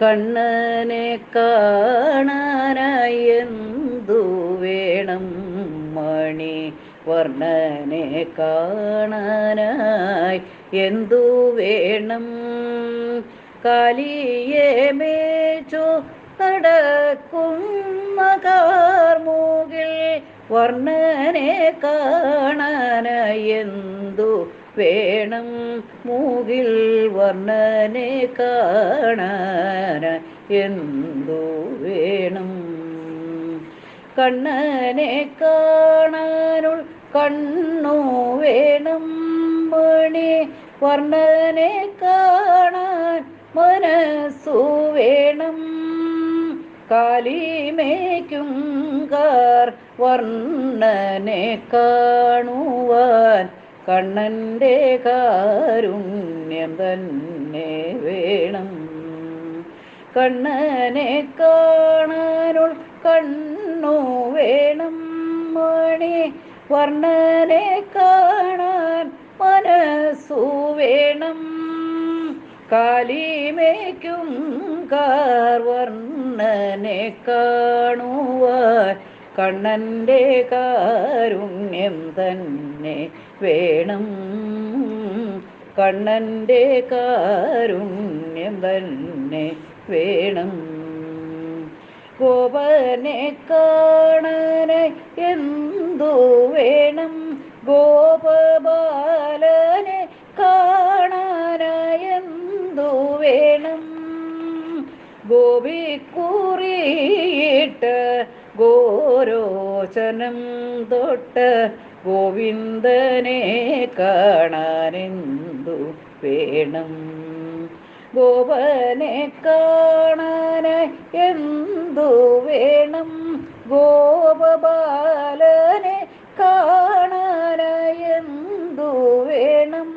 കണ്ണനെ കാണാനായി എന്തു വേണം മണി വർണനെ കാണാനായി എന്തു വേണം? കാലിയെ മേച്ചു നടക്കുന്ന കാർമൂകിൽ വർണനെ കാണാനായി എന്തു വേണം മൂകിൽ വർണനെ കാണാന എന്തോ വേണം? കണ്ണനെ കാണാനുൾ കണ്ണു വേണം മണി. വർണനെ കാണാൻ മനസ്സു വേണം. കാലിമേക്കും കാർ വർണനെ കാണുവാൻ കണ്ണന്റെ കാരുണ്യം തന്നെ വേണം. കണ്ണനെ കാണാനുൾ കണ്ണു വേണം. മണി വർണനെ കാണാൻ മനസ്സു വേണം. കാലിമേക്കും കാർ വർണനെ കാണുവാൻ കണ്ണന്റെ കാരുണ്യം തന്നെ വേണം. കണ്ണന്റെ കാരുണ്യം തന്നെ വേണം. ഗോപനെ കാണാനായി എന്തു വേണം? ഗോപബാലനെ കാണാനായി എന്തു വേണം? ഗോപിക്കുറിയിട്ട് ഗോരോചനം തൊട്ട് ഗോവിന്ദനെ കാണാനെന്തു വേണം? ഗോപനെ കാണാനായി എന്തു വേണം? ഗോപബാലനെ കാണാനായി എന്തു വേണം?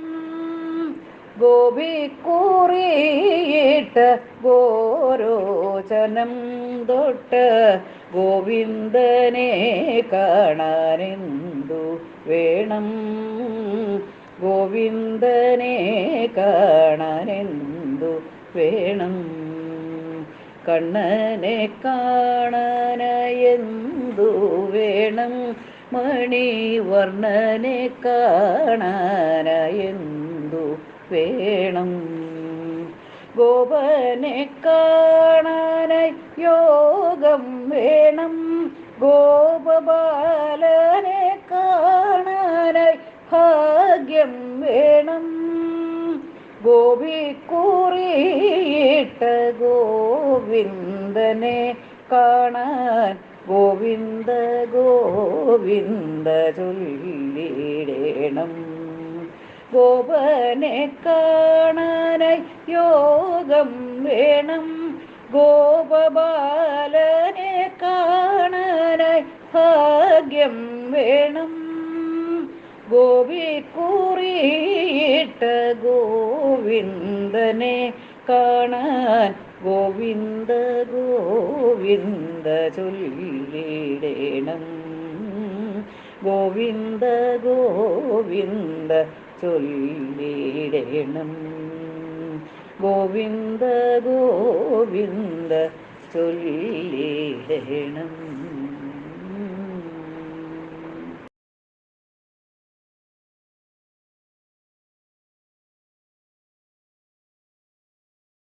ഗോപിക്കുറിയിട്ട് ഗോരോചനം തൊട്ട് ഗോവിന്ദനെ കാണാനെന്തു വേണം? ഗോവിന്ദനെ കാണാനെന്തു വേണം? കണ്ണനെ കാണാനെന്തു വേണം? മണിവർണനെ കാണാനെന്തു വേണം? ഗോപനെ കാണാനായി യോഗം വേണം. ഗോപബാലനെ കാണാനായി ഭാഗ്യം വേണം. ഗോപിക്കുറിയിട്ട ഗോവിന്ദനെ കാണാൻ ഗോവിന്ദ ഗോവിന്ദ ചൊല്ലിടേണം. ഗോപനെ കാണാനായി യോഗം വേണം. ഗോപബാലനെ കാണാനായി ഭാഗ്യം വേണം. ഗോപിക്കുറിയിട്ട ഗോവിന്ദനെ കാണാൻ ഗോവിന്ദ ഗോവിന്ദ ചൊല്ലിടേണം. ഗോവിന്ദ ഗോവിന്ദ ചൊല്ലിടേണം. ഗോവിന്ദ ഗോവിന്ദ ചൊല്ലിടേണം.